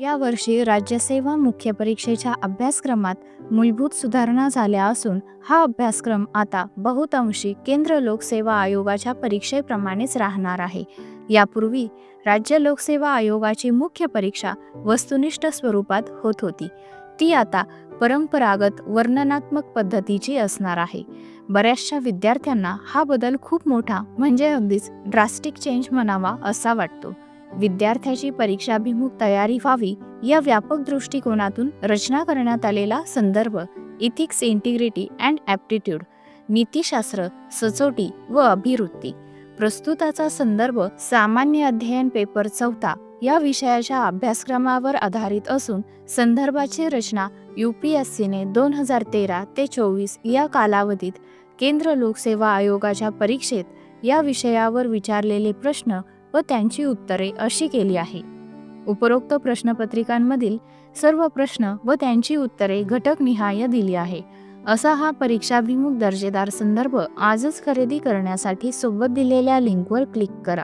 यावर्षी राज्यसेवा मुख्य परीक्षेच्या अभ्यासक्रमात मूलभूत सुधारणा झाल्या असून हा अभ्यासक्रम आता बहुतांशी केंद्र लोकसेवा आयोगाच्या परीक्षेप्रमाणेच राहणार आहे. यापूर्वी राज्य लोकसेवा आयोगाची मुख्य परीक्षा वस्तुनिष्ठ स्वरूपात होत होती. ती आता परंपरागत वर्णनात्मक पद्धतीची असणार आहे. बऱ्याचशा विद्यार्थ्यांना हा बदल खूप मोठा म्हणजे अगदीच ड्रास्टिक चेंज म्हणावा असा वाटतो. विद्यार्थ्याची परीक्षाभिमुख तयारी व्हावी या व्यापक दृष्टिकोनातून रचना करण्यात आलेला संदर्भ इथिक्स इंटिग्रिटी अँड ॲप्टिट्यूड नीतिशास्त्र सचोटी व अभिवृत्ती. प्रस्तुताचा संदर्भ सामान्य अध्ययन पेपर चौथा या विषयाच्या अभ्यासक्रमावर आधारित असून संदर्भाची रचना यू पी एस सीने दोन हजार तेरा ते चोवीस या कालावधीत केंद्र लोकसेवा आयोगाच्या परीक्षेत या विषयावर विचारलेले प्रश्न व त्यांची उत्तरे अशी केली आहे. उपरोक्त प्रश्नपत्रिकांमधील सर्व प्रश्न व त्यांची उत्तरे घटकनिहाय दिली आहे. असा हा परीक्षाभिमुख दर्जेदार संदर्भ आजच खरेदी करण्यासाठी सोबत दिलेल्या लिंकवर क्लिक करा.